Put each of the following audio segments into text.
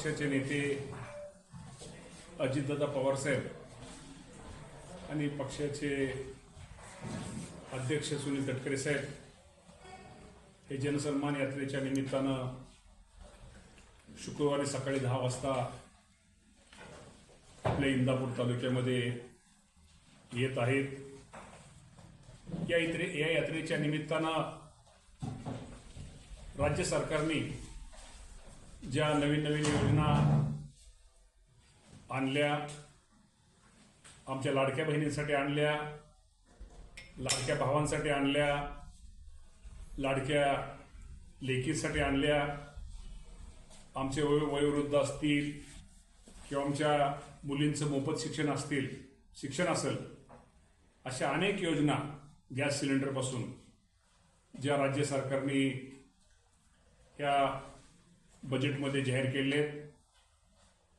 पक्षाचे नेते अजितदादा पवारसाहेब आणि पक्षाचे अध्यक्ष सुनील तटकरे साहेब हे जनसन्मान यात्रेच्या निमित्तानं शुक्रवारी सकाळी दहा वाजता आपल्या इंदापूर तालुक्यामध्ये येत आहेत. या इत्रे या यात्रेच्या निमित्तानं राज्य सरकारने ज्या नवीन नवीन योजना आणल्या आमच्या लाडक्या बहिणींसाठी आणल्या लाडक्या भावांसाठी आणल्या लाडक्या लेकीसाठी आणल्या आमचे वय वयोवृद्ध असतील किंवा आमच्या मुलींचं मोफत शिक्षण असतील शिक्षण असेल अशा अनेक योजना गॅस सिलेंडरपासून ज्या राज्य सरकारने ह्या बजेटमध्ये जाहीर केले आहेत.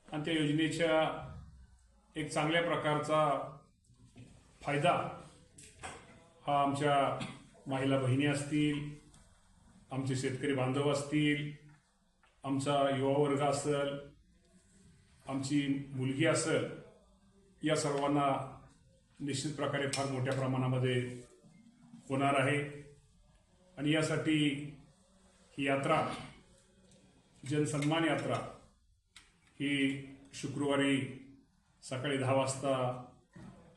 आणि त्या योजनेच्या एक चांगल्या प्रकारचा फायदा हा आमच्या महिला बहिणी असतील आमचे शेतकरी बांधव असतील आमचा युवा वर्ग असेल आमची मुलगी असेल या सर्वांना निश्चित प्रकारे फार मोठ्या प्रमाणामध्ये होणार आहे. आणि यासाठी ही यात्रा जनसन्मान यात्रा ही शुक्रवारी सकाळी दहा वाजता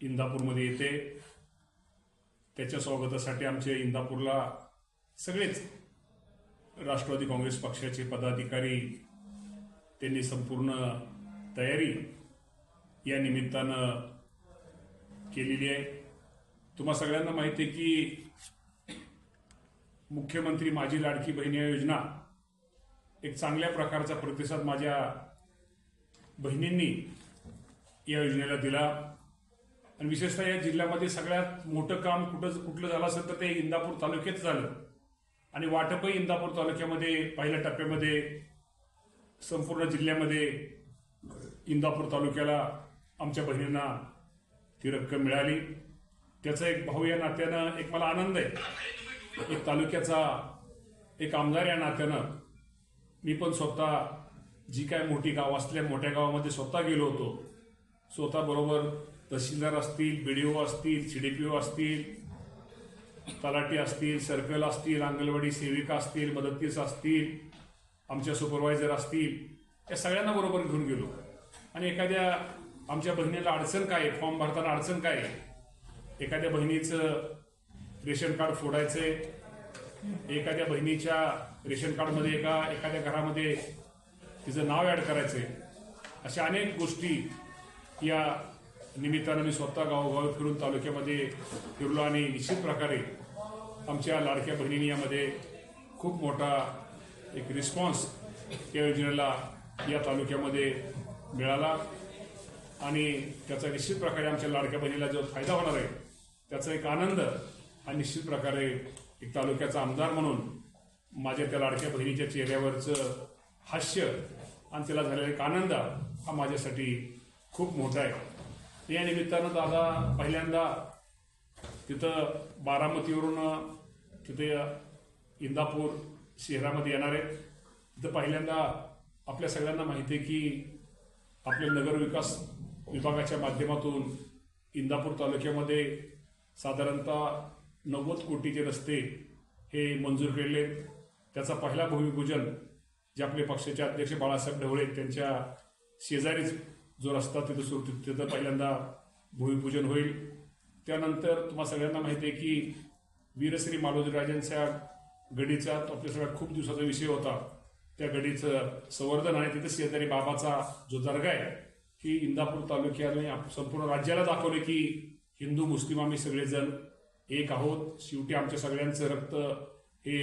इंदापूरमध्ये येते. त्याच्या स्वागतासाठी आमचे इंदापूरला सगळेच राष्ट्रवादी काँग्रेस पक्षाचे पदाधिकारी त्यांनी संपूर्ण तयारी या निमित्तानं केलेली आहे. तुम्हा सगळ्यांना माहिती आहे की मुख्यमंत्री माझी लाडकी बहिणी या योजना एक चांगल्या प्रकारचा प्रतिसाद माझ्या बहिणींनी या योजनेला दिला. आणि विशेषतः या जिल्ह्यामध्ये सगळ्यात मोठं काम कुठं कुठलं झालं असेल तर ते इंदापूर तालुक्यात झालं. आणि वाटपही इंदापूर तालुक्यामध्ये पहिल्या टप्प्यामध्ये संपूर्ण जिल्ह्यामध्ये इंदापूर तालुक्याला आमच्या बहिणींना ती रक्कम मिळाली. त्याचा एक भाऊ या नात्यानं एक मला आनंद आहे. एक तालुक्याचा एक आमदार या नात्यानं मी पण स्वतः जी काय मोठी गाव असल्या मोठ्या गावामध्ये स्वतः गेलो होतो. स्वतः बरोबर तहसीलदार असतील बी डी ओ असतील झि डी पी ओ असतील तलाटी असतील सर्कल असतील अंगणवाडी सेविका असतील मदतीस असतील आमच्या सुपरवायझर असतील या सगळ्यांना बरोबर घेऊन गेलो. आणि एखाद्या आमच्या बहिणीला अडचण काय आहे? फॉर्म भरताना अडचण काय आहे? एखाद्या बहिणीचं रेशन कार्ड फोडायचं आहे एखाद्या बहिणीच्या रेशन कार्डमध्ये एका एखाद्या घरामध्ये तिचं नाव ॲड करायचं आहे अशा अनेक गोष्टी या निमित्तानं मी स्वतः गावोगावी फिरून तालुक्यामध्ये फिरलो आणि निश्चित प्रकारे आमच्या लाडक्या बहिणींनी यामध्ये खूप मोठा एक रिस्पॉन्स या योजनेला या तालुक्यामध्ये मिळाला. आणि त्याचा निश्चित प्रकारे आमच्या लाडक्या बहिणीला जो फायदा होणार आहे त्याचा एक आनंद हा निश्चित प्रकारे एक तालुक्याचा आमदार म्हणून माझ्या त्या लाडक्या बहिणीच्या चेहऱ्यावरचं हास्य आणि तिला झालेला एक आनंद हा माझ्यासाठी खूप मोठा आहे. या निमित्तानं दादा पहिल्यांदा तिथं बारामतीवरून तिथे इंदापूर शहरामध्ये येणार. आहेत तिथं पहिल्यांदा आपल्या सगळ्यांना माहिती आहे की आपल्या नगर विकास विभागाच्या माध्यमातून इंदापूर तालुक्यामध्ये साधारणतः नव्वद कोटीचे रस्ते हे मंजूर केले आहेत. त्याचा पहिला भूमिपूजन जे आपले पक्षाचे अध्यक्ष बाळासाहेब ढवळे त्यांच्या शेजारीच जो रस्ता तिथं सुरू तिथं पहिल्यांदा भूमिपूजन होईल त्यानंतर तुम्हाला सगळ्यांना माहिती आहे की वीरश्री मालोजीराजांच्या गडीचा तो आपल्या सगळ्या खूप दिवसाचा विषय होता त्या गडीचं संवर्धन आणि तिथं शेजारी बाबाचा जो दर्गा आहे की इंदापूर तालुक्याने संपूर्ण राज्याला दाखवले की हिंदू मुस्लिम आम्ही सगळेजण एक आहोत. शेवटी आमच्या सगळ्यांचं रक्त हे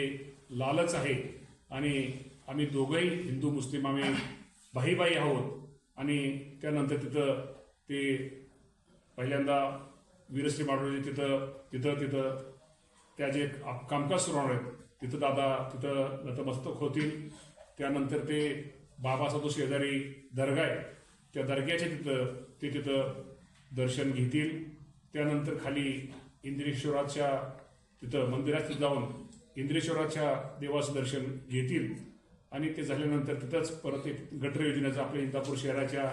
लालच आहे. आणि आम्ही दोघंही हिंदू मुस्लिम आम्ही भाईबाई आहोत. आणि त्यानंतर तिथं ते पहिल्यांदा वीरश्री माडोजी तिथं तिथं तिथं त्या जे कामकाज सुरू होणार आहेत तिथं दादा तिथं नतमस्तक होतील. त्यानंतर ते बाबाचा शेजारी दर्गा आहे. त्या दर्ग्याच्या तिथं ते तिथं दर्शन घेतील. त्यानंतर खाली इंद्रेश्वराच्या तिथं मंदिरात जाऊन इंद्रेश्वराच्या देवाचं दर्शन घेतील. आणि ते झाल्यानंतर तिथंच परत एक गटर योजनेचं आपल्या इंदापूर शहराच्या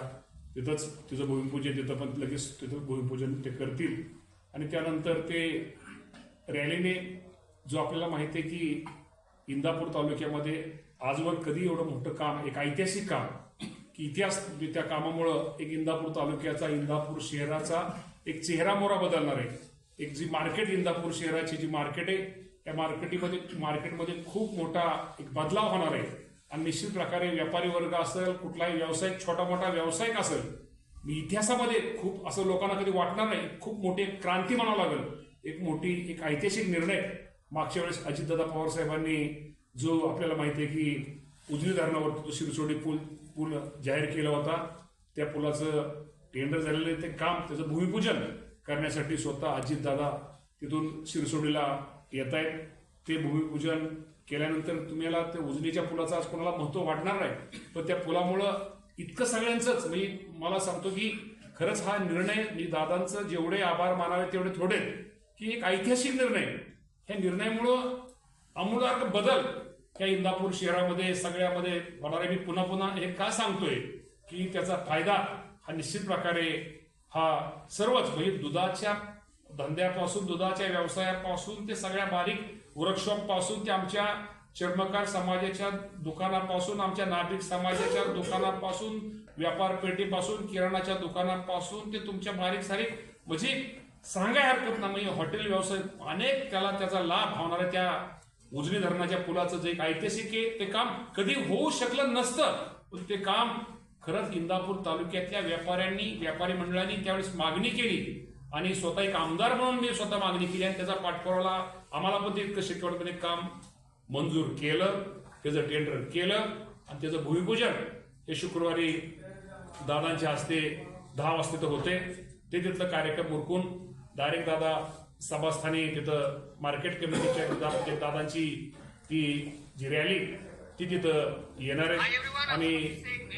तिथंच तिचं भूमिपूजन तिथं पण लगेच तिथं भूमिपूजन ते करतील. आणि त्यानंतर ते रॅलीने जो आपल्याला माहिती आहे की इंदापूर तालुक्यामध्ये आजवर कधी एवढं मोठं काम एक ऐतिहासिक काम की इतिहास त्या कामामुळं एक इंदापूर तालुक्याचा इंदापूर शहराचा एक चेहरा मोरा बदलणार आहे. एक जी मार्केट इंदापूर शहराची जी मार्केट आहे त्या मार्केटीमध्ये मार्केटमध्ये खूप मोठा एक बदलाव होणार आहे. आणि निश्चित प्रकारे व्यापारी वर्ग असेल कुठलाही व्यावसायिक छोटा मोठा व्यावसायिक असेल मी इतिहासामध्ये खूप असं लोकांना कधी वाटणार नाही. खूप मोठी एक क्रांती म्हणावं लागेल. एक मोठी एक ऐतिहासिक निर्णय. मागच्या वेळेस अजितदादा पवार साहेबांनी जो आपल्याला माहिती आहे की उजनी धरणावर तो शिरसोडी पूल पूल जाहीर केला होता त्या पुलाचं टेंडर झालेलं आहे ते काम त्याचं भूमिपूजन. करण्यासाठी स्वतः अजितदादा तिथून शिरसोडीला येत आहेत ते भूमिपूजन केल्यानंतर तुम्हाला त्या उजनीच्या पुलाचं आज कोणाला महत्त्व वाटणार नाही पण त्या पुलामुळं इतकं सगळ्यांचंच मी मला सांगतो की खरंच हा निर्णय मी दादांचं जेवढे आभार मानावे तेवढे थोडे की एक ऐतिहासिक निर्णय. ह्या निर्णयामुळं आमूलाग्र बदल या इंदापूर शहरामध्ये सगळ्यामध्ये होणार. आहे मी पुन्हा पुन्हा हे का सांगतोय की त्याचा फायदा हा निश्चित प्रकारे हा सर्वच म्हणजे दुधाच्या धंद्यापासून दुधाच्या व्यवसायापासून ते सगळ्या बारीक वर्कशॉपपासून ते आमच्या चर्मकार समाजाच्या दुकानापासून आमच्या नागरिक समाजाच्या दुकानापासून व्यापार पेटीपासून किराणाच्या दुकानापासून ते तुमच्या बारीक सारीक म्हणजे सांगाय हरकत ना म्हणजे हॉटेल व्यवसाय अनेक त्याला त्याचा लाभ होणार त्या उजनी धरणाच्या पुलाचं जे एक ऐतिहासिक आहे ते काम कधी होऊ शकलं नसतं पण ते काम खरंच इंदापूर तालुक्यातल्या व्यापाऱ्यांनी व्यापारी मंडळांनी त्यावेळेस मागणी केली आणि स्वतः एक आमदार म्हणून मी स्वतः मागणी केली आणि त्याचा पाठपुरावा आम्हाला पण ते इतकं शेतकऱ्यांमध्ये काम मंजूर केलं त्याचं टेंडर केलं आणि त्याचं भूमिपूजन हे शुक्रवारी दादांच्या हस्ते दहा वाजता तर होते. ते तिथलं कार्यक्रम उरकून डायरेक्ट दादा सभास्थानी तिथं मार्केट कमिटीच्या दादांची ती जी रॅली ती तिथं येणार आहे. आणि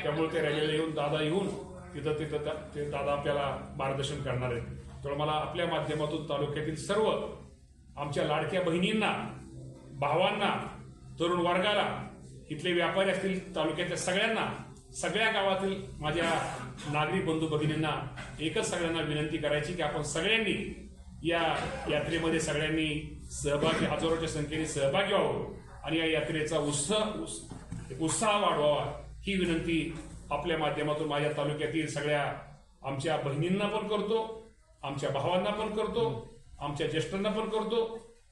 त्यामुळे त्या रॅलीला येऊन दादा येऊन तिथं तिथं ते दादा आपल्याला मार्गदर्शन करणार आहेत. त्यामुळे मला आपल्या माध्यमातून तालुक्यातील सर्व आमच्या लाडक्या बहिणींना भावांना तरुण वर्गाला इथले व्यापारी असतील तालुक्यातल्या सगळ्यांना सगळ्या गावातील माझ्या नागरिक बंधू भगिनींना एकच सगळ्यांना विनंती करायची की आपण सगळ्यांनी या यात्रेमध्ये सगळ्यांनी सहभागी हजारोच्या संख्येने सहभागी व्हावं. आणि या यात्रेचा उत्साह उत्साह वाढवावा. ही विनंती आपल्या माध्यमातून माझ्या तालुक्यातील सगळ्या आमच्या बहिणींना पण करतो आमच्या भावांना पण करतो आमच्या ज्येष्ठांना पण करतो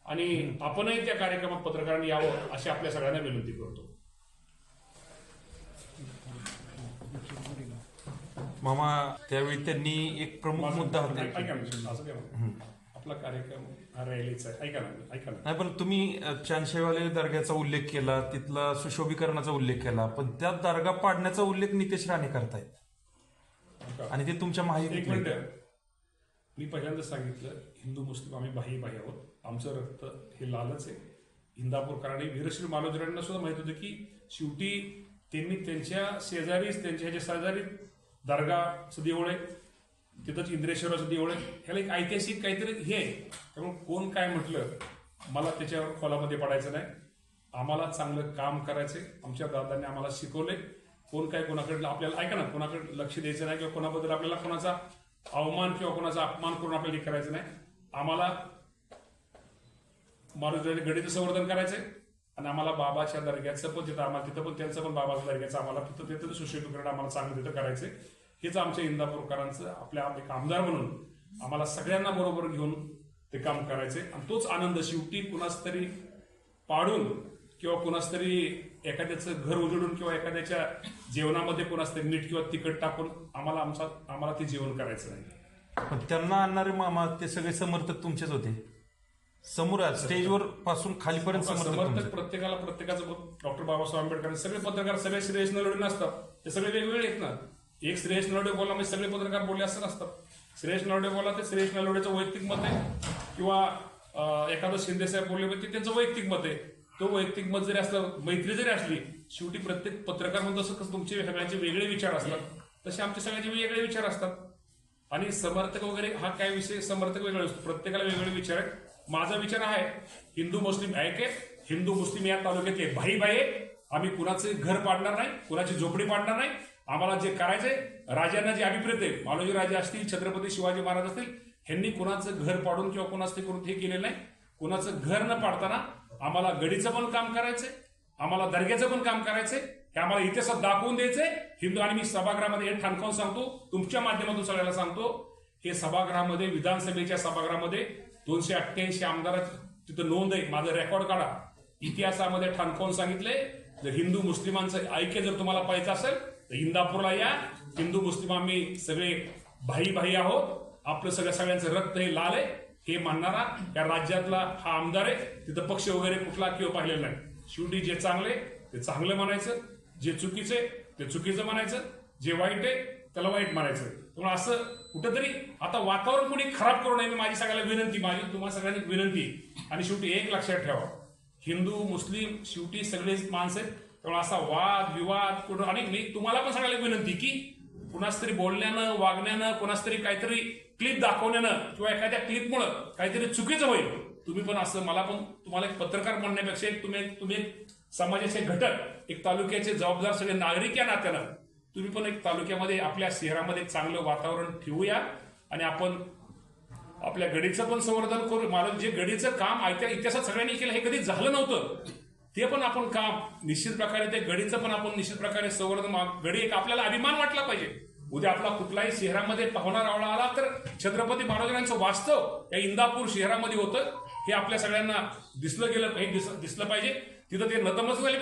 आणि आपणही त्या कार्यक्रमात पत्रकारांनी यावं अशी आपल्या सगळ्यांना विनंती करतो. मामा त्यावेळी त्यांनी एक प्रमुख मुद्दा होता? आपला कार्यक्रम रॅलीचा आहे. ऐका ना ऐका ना. नाही पण तुम्ही अ, चांदशेवाले दर्ग्याचा उल्लेख केला तिथला सुशोभीकरणाचा उल्लेख केला पण त्या दर्गा पाडण्याचा उल्लेख नितेश राणे करतायत. आणि ते तुमच्या एक माहिती मिनिट. मी पहिल्यांदा सांगितलं हिंदू मुस्लिम आम्ही बाही बाही आहोत. आमचं रक्त हे लालच आहे. इंदापूरकरांनी वीरश्री मालोजरांना सुद्धा माहीत होतं की शेवटी त्यांनी त्यांच्या शेजारीच त्यांच्या ह्याच्या शेजारी दर्गाचं देऊळ आहे. तिथंच इंद्रेश्वराचं देवळ आहे. ह्याला एक ऐतिहासिक काहीतरी हे आहे. त्यामुळे कोण काय म्हटलं मला त्याच्यावर खोलामध्ये पडायचं नाही. आम्हाला चांगलं काम करायचंय. आमच्या दादांनी आम्हाला शिकवलंय. कोण काय कोणाकडे आपल्याला ऐका ना कोणाकडे लक्ष द्यायचं नाही किंवा कोणाबद्दल आपल्याला कोणाचा अवमान किंवा कोणाचा अपमान करून आपल्याला करायचं नाही. आम्हाला मारुतीने गणित संवर्धन करायचंय. आणि आम्हाला बाबाच्या दर्ग्याचं पण तिथं आम्हाला तिथं पण त्यांचं पण बाबाच्या दर्ग्याचं आम्हाला तिथं तिथं सुशोभीकरण आम्हाला चांगलं तिथं करायचंय. हेच आमच्या इंदापूरकरांचं आपल्या एक आमदार म्हणून आम्हाला सगळ्यांना बरोबर घेऊन ते काम करायचंय आणि तोच आनंद शेवटी कुणाच तरी पाडून किंवा कुणाच तरी एखाद्याचं घर उजडून किंवा एखाद्याच्या जेवणामध्ये कुणाच तरी नीट किंवा तिखट टाकून आम्हाला आमचा आम्हाला ते जेवण करायचं नाही. पण त्यांना आणणारे मामा ते सगळे समर्थक तुमचेच होते. समोर स्टेजवर पासून खालीपर्यंत समर्थक. प्रत्येकाला प्रत्येकाचं डॉक्टर बाबासाहेब आंबेडकर सगळे पत्रकार सगळे श्रेयस नसतात ते सगळे वेगवेगळे आहेत ना. एक श्रेयस नलवडे बोलला म्हणजे सगळे पत्रकार बोलले असं नसतात श्रेयस नलवडे बोला ते श्रेयस नलवडेचं वैयक्तिक मत आहे. किंवा एखादं शिंदे साहेब बोलले म्हणजे ते त्यांचं वैयक्तिक मत आहे. तो वैयक्तिक मत जरी असलं मैत्री जरी असली शेवटी प्रत्येक पत्रकार म्हणून जसं कसं तुमचे सगळ्यांचे वेगळे विचार असतात तसे आमचे सगळ्यांचे वेगळे विचार असतात. आणि समर्थक वगैरे हा काय विषय? समर्थक वेगळा असतो. प्रत्येकाला वेगळे विचार आहेत. माझा विचार आहे हिंदू मुस्लिम ऐके हिंदू मुस्लिम या तालुक्यातले भाई भाई आम्ही कुणाचे घर पाडणार नाही कुणाची झोपडी पाडणार नाही आम्हाला जे करायचंय राजांना जे अभिप्रेत आहे मालोजी राजे असतील छत्रपती शिवाजी महाराज असतील ह्यांनी कुणाचं घर पाडून किंवा कुणाचं ते करून हे केलेलं नाही. कुणाचं घर न पाडताना आम्हाला गडीचं पण काम करायचंय आम्हाला दर्ग्याचं पण काम करायचंय हे आम्हाला इतिहासात दाखवून द्यायचंय. हिंदू आणि मी सभागृहामध्ये हे ठणकावून सांगतो तुमच्या माध्यमातून सगळ्याला सांगतो हे सभागृहामध्ये विधानसभेच्या सभागृहामध्ये दोनशे अठ्ठ्याऐंशी आमदार तिथं नोंद आहे माझं रेकॉर्ड काढा. इतिहासामध्ये ठणकावून सांगितले जर हिंदू मुस्लिमांचं ऐक्य जर तुम्हाला पाहिजे असेल तर इंदापूरला या. हिंदू मुस्लिम आम्ही सगळे भाई भाई आहोत. आपलं सगळं सगळ्यांचं रक्त हे लाल आहे. हे मानणारा या राज्यातला हा आमदार आहे. तिथं पक्ष वगैरे कुठला किंवा पाहिलेला नाही. शेवटी जे चांगले ते चांगलं म्हणायचं जे चुकीचे ते चुकीचं म्हणायचं जे वाईट आहे त्याला वाईट म्हणायचं त्यामुळे असं कुठंतरी आता वातावरण कोणी खराब करू नये मी माझी सगळ्याला विनंती माझी तुम्हाला सगळ्यांनी विनंती. आणि शेवटी एक लक्षात ठेवा. हिंदू मुस्लिम शेवटी सगळेच माणसं आहेत. त्यामुळे असा वाद विवाद कुठं आणि मी तुम्हाला पण सगळ्याला विनंती की कुणास तरी बोलण्यानं वागण्यानं कुणास तरी काहीतरी क्लिप दाखवण्यानं किंवा एखाद्या क्लिपमुळं काहीतरी चुकीचं होईल. तुम्ही पण असं मला पण तुम्हाला एक पत्रकार म्हणण्यापेक्षा एक तुम्ही तुम्ही एक समाजाचे घटक एक तालुक्याचे जबाबदार सगळे नागरिक या नात्यानं तुम्ही पण एक तालुक्यामध्ये आपल्या शहरामध्ये चांगलं वातावरण ठेवूया आणि आपण आपल्या गडीचं पण संवर्धन करू. मला जे गडीचं काम आयत्या इतिहासात सगळ्यांनी केलं हे कधी झालं नव्हतं. ते पण आपण काम निश्चित प्रकारे ते गडीचं पण आपण निश्चित प्रकारे संवर्धन गडी एक आपल्याला अभिमान वाटला पाहिजे. उद्या आपला कुठलाही शहरामध्ये पाहुणा रावळा आला तर छत्रपती महाराजांचं वास्तव या इंदापूर शहरामध्ये होतं. हे आपल्या सगळ्यांना दिसलं गेलं हे दिसलं पाहिजे. तिथं ते नतमस्त झाले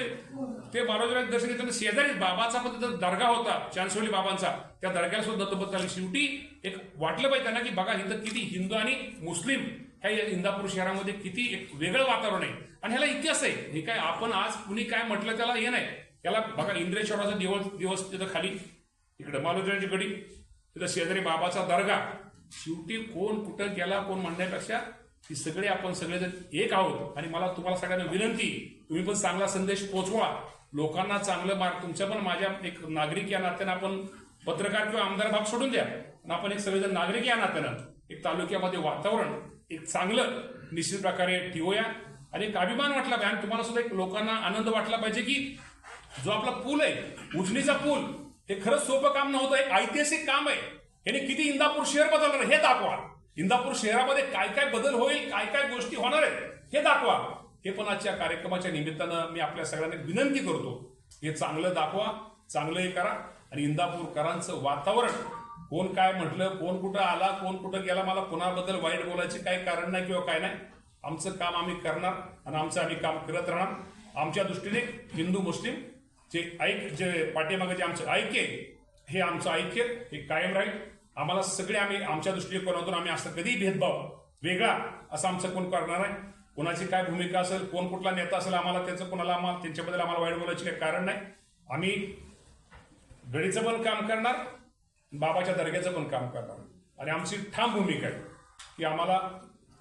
ते महाराजांचे दर्शन घेतलं शेजारी बाबाचा पण तिथं दर्गा होता चांसोली बाबांचा. त्या दर्ग्याला सुद्धा नतमत झाली शेवटी एक वाटलं पाहिजे त्यांना की बघा इथं किती हिंदू आणि मुस्लिम ह्या इंदापूर शहरामध्ये किती एक वेगळं वातावरण आहे. आणि ह्याला इतिहास आहे. हे काय आपण आज कुणी काय म्हटलं त्याला हे नाही. त्याला बघा इंद्रेश्वराचा दिवस दिवस तिथं खाली. इकडे मालोजीची गडी तिथं शेजारी बाबाचा दर्गा. शेवटी कोण कुठं गेला कोण म्हणण्यापेक्षा ती सगळे आपण सगळेजण एक आहोत. आणि मला तुम्हाला सगळ्यांना विनंती तुम्ही पण चांगला संदेश पोचवा. लोकांना चांगलं मार्ग तुमच्या पण माझ्या एक नागरिक या नात्यानं आपण पत्रकार किंवा आमदार भाग सोडून द्या. आपण एक सगळेजण नागरिक या नात्यानं एक तालुक्यामध्ये वातावरण एक चांगलं निश्चित प्रकारे ठेवूया. आणि एक अभिमान वाटला पाहिजे. आणि तुम्हाला सुद्धा एक लोकांना आनंद वाटला पाहिजे की जो आपला पूल आहे उजनीचा पूल हे खरंच सोपं काम नव्हतं. एक ऐतिहासिक काम आहे. याने किती इंदापूर शहर बदलणार हे दाखवा. इंदापूर शहरामध्ये काय काय बदल होईल काय काय गोष्टी होणार आहेत हे दाखवा. हे पण आजच्या कार्यक्रमाच्या निमित्तानं मी आपल्या सगळ्यांना विनंती करतो. हे चांगलं दाखवा चांगलं हे करा. आणि इंदापूरकरांचं वातावरण कोण काय म्हटलं कोण कुठं आला कोण कुठं गेला मला कोणाबद्दल वाईट बोलायचे काही कारण नाही किंवा काय नाही. आमचं काम आम्ही करणार आणि आमचं आम्ही काम करत राहणार. आमच्या दृष्टीने हिंदू मुस्लिम जे ऐक जे पाठीमागे जे आमचं ऐक्य आहे, हे आमचं ऐक्य हे कायम राहील. आम्हाला सगळे आम्ही आमच्या दृष्टिकोनातून आम्ही असं कधीही भेदभाव वेगळा असं आमचं कोण करणार आहे? कोणाची काय भूमिका असेल कोण कुठला नेता असेल आम्हाला त्याचं कोणाला आम्हाला त्यांच्याबद्दल आम्हाला वाईट बोलायची काही कारण नाही. आम्ही गडीचं पण काम करणार बाबाच्या दर्ग्याचं पण काम करणार. आणि आमची ठाम भूमिका आहे की आम्हाला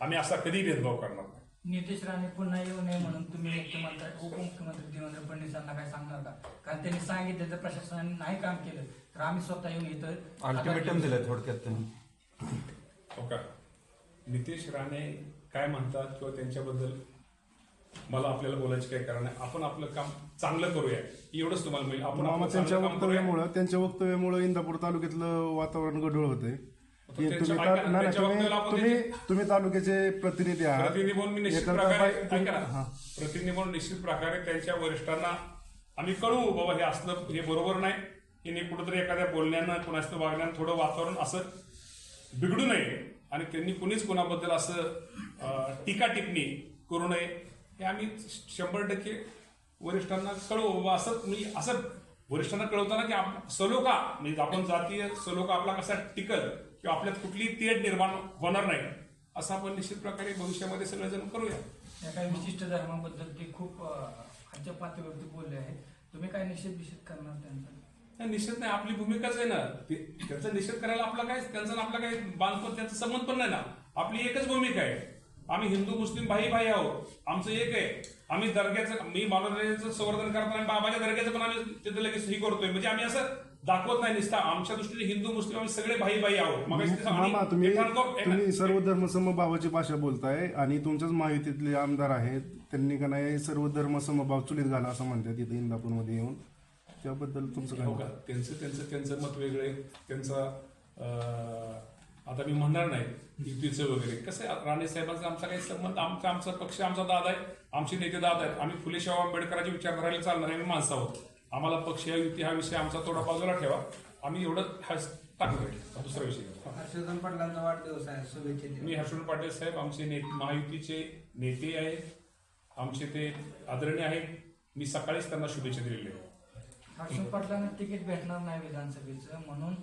आम्ही असा कधी भेदभाव करणार नाही. नितेश राणे पुन्हा येऊ नये म्हणून तुम्ही मुख्यमंत्री उपमुख्यमंत्री देवेंद्र फडणवीसांना काय सांगणार का? कारण त्यांनी सांगितलं तर प्रशासनाने नाही काम केलं तर आम्ही स्वतः येऊन इथं अल्टिमेटम दिलंय थोडक्यात त्यांनी. हो का? नितेश राणे काय म्हणतात किंवा त्यांच्याबद्दल मला आपल्याला बोलायचे काही कारण नाही. आपण आपलं काम चांगलं करूया. एवढंच तुम्हाला मिळेल. आपण त्यांच्या. वक्तव्यामुळं त्यांच्या वक्तव्यामुळं इंदापूर तालुक्यातलं वातावरण गढूळ होतंय. की त्यांच्या- तुम्ही ऐका ना, त्यांच्या तुम्ही वक्तव्याला आपण तुम्ही तुम्ही तालुक्याचे प्रतिनिधी आहात. प्रतिनिधी म्हणून मी निश्चित एकंदर प्रकारे बाई- तुम्ही- ऐका ना, हा. प्रतिनिधी म्हणून निश्चित प्रकारे त्यांच्या वरिष्ठांना आम्ही कळवू बाबा हे असलं हे बरोबर नाही. की कुठेतरी एखाद्या बोलण्यानं कुणाचं वागण्यानं थोडं वातावरण असं बिघडू नये आणि त्यांनी कुणीच कुणाबद्दल असं अं, टीका टिप्पणी करू नये. हे आम्ही शंभर टक्के वरिष्ठांना कळवू. बाबा असं मी असं वरिष्ठांना कळवताना की आप- सलोखा म्हणजे आपण जातीय सलोखा आपला कसा टिकल? किंवा आपल्यात कुठली तेढ निर्माण होणार नाही असं आपण निश्चित प्रकारे भविष्यामध्ये सगळेजण करूया. या काही विशिष्ट धर्माबद्दल ते खूप खालच्या पातळीवरती बोलले आहेत. तुम्ही काय निषेध निषेध करणार त्यांचा? निषेध नाही. आपली भूमिकाच आहे ना. त्यांचा निषेध करायला आपला काय त्यांचा आपला काय बांधपण त्यांचा संबंध पण नाही ना. आपली एकच भूमिका आहे. आम्ही हिंदू मुस्लिम भाई भाई आहोत. आमचं एक आहे. आम्ही दर्ग्याचं मी मानवतेचं संवर्धन करताना बाबाच्या दर्ग्याचं पण आम्ही तिथे लगेच हे करतोय. म्हणजे आम्ही असं दाखवत नाही निसता. आमच्या दृष्टीने हिंदू मुस्लिम आम्ही सगळे भाई भाई आहोत. मग मामा तुम्ही तुम्ही सर्व धर्म समभावाची भाषा बोलताय आणि तुमच्याच महायुतीतले आमदार आहेत. त्यांनी का नाही सर्व धर्म समभाव चुलीत घाला असं म्हणतात इथं इंदापूरमध्ये येऊन. त्याबद्दल तुमचं काय हो का? त्यांचं त्यांचं त्यांचं मत वेगळं. आहे त्यांचा आता मी म्हणणार नाही युतीचं वगैरे. कसं आहे राणे साहेबांचा आमचा काही संबंध आमचा आमचा पक्ष आमचा दादा आहे. आमचे नेते दादा आहेत. आम्ही फुले शाहू आंबेडकरांच्या विचारधाराला चालणारे आम्ही माणसं आहोत. आम्हाला पक्ष युती हा विषय आमचा थोडा बाजूला ठेवा. आम्ही एवढं हा टाकलं हा दुसरा विषय हा. हर्षवर्धन पाटलांचा वाढदिवस आहे शुभेच्छा. मी हर्षवर्धन पाटील साहेब आमचे नेते महायुतीचे नेते आहेत आमचे ते आदरणीय आहेत. मी सकाळीच त्यांना शुभेच्छा दिलेल्या आहेत. हर्षद पाटलांना तिकीट भेटणार नाही विधानसभेचं. म्हणून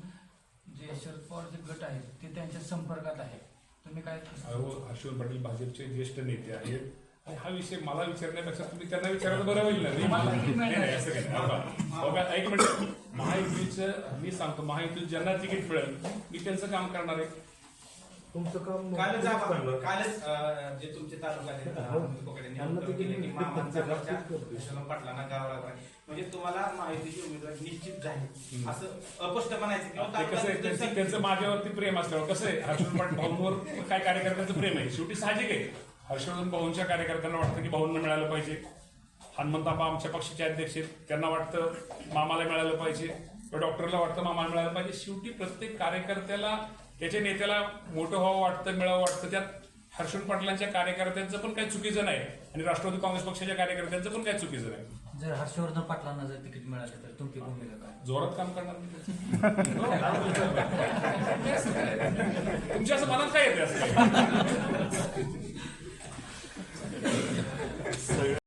जे शरद पवारचे गट आहेत ते त्यांच्या संपर्कात आहे तुम्ही काय अहो हर्षवर्धन पाटील भाजपचे ज्येष्ठ नेते आहेत. हा विषय मला विचारण्यापेक्षा तुम्ही त्यांना विचारायला बरं होईल ना. हो? हो? एक मिनिट. महायुतीचं मी सांगतो महायुतीत ज्यांना तिकीट मिळेल मी त्यांचं काम करणार आहे. कालच आपण- कालच अं, जे तुमचे तालुका लागला. म्हणजे तुम्हाला माहितीची उमेदवार निश्चित झाली असं अपष्ट म्हणायचं त्यांचं त्यांचं माझ्यावरती प्रेम असल्यावर कसं आहे पाटील भाऊंवर काय कार्यकर्त्यांचं प्रेम आहे? शेवटी साहजिक आहे. हर्षवर्धन भाऊंच्या कार्यकर्त्यांना वाटतं की भाऊंना मिळालं पाहिजे. हनुमंताबा आमच्या पक्षाचे अध्यक्ष आहेत. त्यांना वाटतं मामाला मिळालं पाहिजे. किंवा डॉक्टरला वाटतं मामाला मिळालं पाहिजे. शेवटी प्रत्येक कार्यकर्त्याला त्याच्या नेत्याला मोठं व्हावं वाटतं मिळावं वाटतं. त्यात हर्षवर्धन पाटलांच्या कार्यकर्त्यांचं पण काही चुकीचं नाही आणि राष्ट्रवादी काँग्रेस पक्षाच्या कार्यकर्त्यांचं पण काही चुकीचं नाही. जर हर्षवर्धन पाटलांना जर तिकीट मिळालं तर तुमची भूमिका काय? जोरात काम करणार. तुमच्या असं मनात काय येते असं? so